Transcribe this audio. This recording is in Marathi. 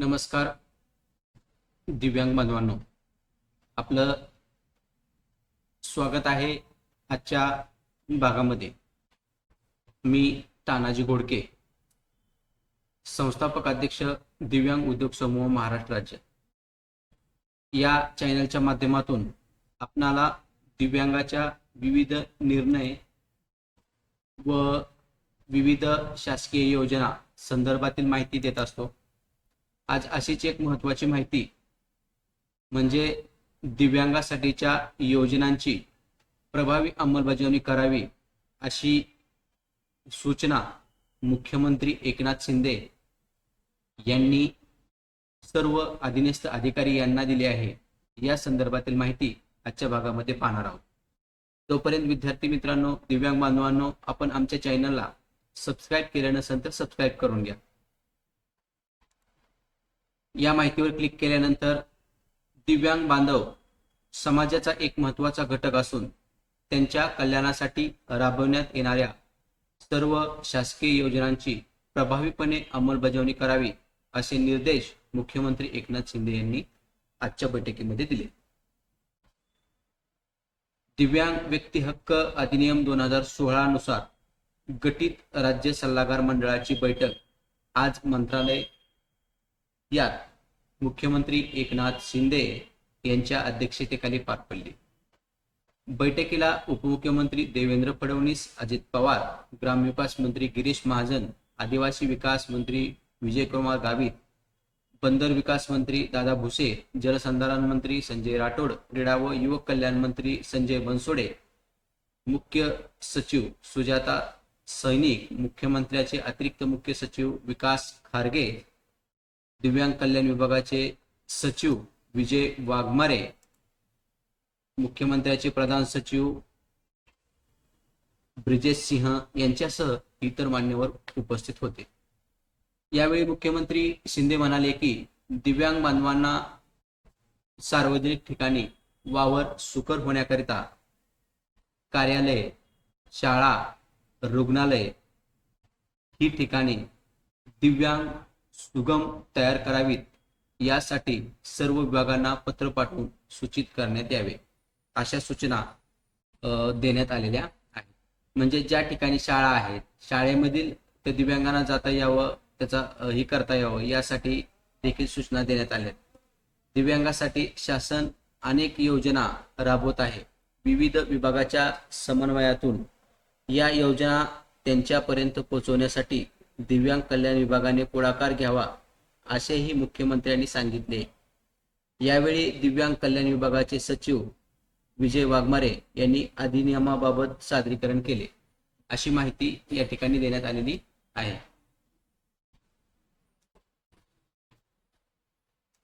नमस्कार. दिव्यांग बांधवांनो आपलं स्वागत आहे आजच्या भागामध्ये. मी तानाजी घोडके संस्थापक अध्यक्ष दिव्यांग उद्योग समूह महाराष्ट्र राज्य. या चॅनलच्या माध्यमातून आपणाला दिव्यांगाच्या विविध निर्णय व विविध शासकीय योजना संदर्भातील माहिती देत असतो. आज अशीच एक महत्वाची माहिती. म्हणजे दिव्यांगासाठीच्या योजनांची प्रभावी अंमलबजावणी करावी अशी सूचना मुख्यमंत्री एकनाथ शिंदे यांनी सर्व अधीनस्थ अधिकारी यांना दिली आहे. या संदर्भातील माहिती आजच्या भागामध्ये पाहणार आहोत. तोपर्यंत विद्यार्थी मित्रांनो दिव्यांग बांधवांनो आपण आमच्या चॅनलला सबस्क्राईब केलं नसेल तर सबस्क्राईब करून घ्या. या माहितीवर क्लिक केल्यानंतर दिव्यांग बांधव समाजाचा एक महत्त्वाचा घटक असून त्यांच्या कल्याणासाठी राबवण्यात येणाऱ्या सर्व शासकीय योजनांची प्रभावीपणे अंमलबजावणी करावी असे निर्देश मुख्यमंत्री एकनाथ शिंदे यांनी आजच्या बैठकीमध्ये दिले. दिव्यांग व्यक्ती हक्क अधिनियम दोन हजार सोळा नुसार गटित राज्य सल्लागार मंडळाची बैठक आज मंत्रालय यात मुख्यमंत्री एकनाथ शिंदे यांच्या अध्यक्षतेखाली पार पडली. बैठकीला उपमुख्यमंत्री देवेंद्र फडणवीस अजित पवार ग्रामविकास मंत्री गिरीश महाजन आदिवासी विकास मंत्री विजयकुमार गावित बंदर विकास मंत्री दादा भुसे जलसंधारण मंत्री संजय राठोड क्रीडा व युवक कल्याण मंत्री संजय बनसोडे मुख्य सचिव सुजाता सैनिक मुख्यमंत्र्याचे अतिरिक्त मुख्य सचिव विकास खारगे दिव्यांग कल्याण विभागाचे सचिव विजय वाघमारे मुख्यमंत्र्याचे प्रधान सचिव ब्रिजेश सिंह यांच्यासह इतर मान्यवर उपस्थित होते. यावेळी मुख्यमंत्री शिंदे म्हणाले की दिव्यांग बांधवांना सार्वजनिक ठिकाणी वावर सुकर होण्याकरिता कार्यालय शाळा रुग्णालय ही ठिकाणी दिव्यांग सुगम तयार करावीत यासाठी सर्व विभागांना पत्र पाठवून सूचित करण्यात यावे अशा सूचना देण्यात आलेल्या आहेत म्हणजे ज्या ठिकाणी शाळा आहेत शाळेमधील त्या दिव्यांगांना जाता यावं त्याचा हे करता यावं यासाठी देखील सूचना देण्यात आल्या आहेत. दिव्यांगासाठी शासन अनेक योजना राबवत आहे विविध विभागाच्या समन्वयातून या योजना त्यांच्यापर्यंत पोहोचवण्यासाठी दिव्यांग कल्याण विभागाने पुढाकार घ्यावा असेही मुख्यमंत्र्यांनी सांगितले. यावेळी दिव्यांग कल्याण विभागाचे सचिव विजय वाघमारे यांनी अधिनियमाबाबत सादरीकरण केले. अशी माहिती या ठिकाणी देण्यात आलेली आहे.